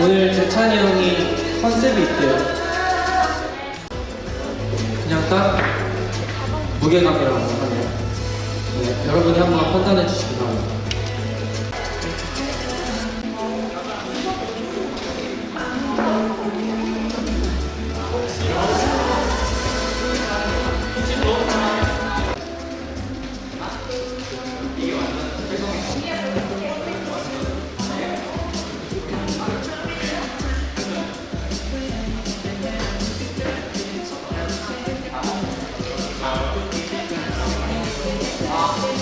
오늘 재찬이 형이 컨셉이 있대요. 그냥 딱 무게감이라고 하네요. 네, 여러분이 한번 판단해 주시기 바랍니다. 이게 완전 죄송해요. 아.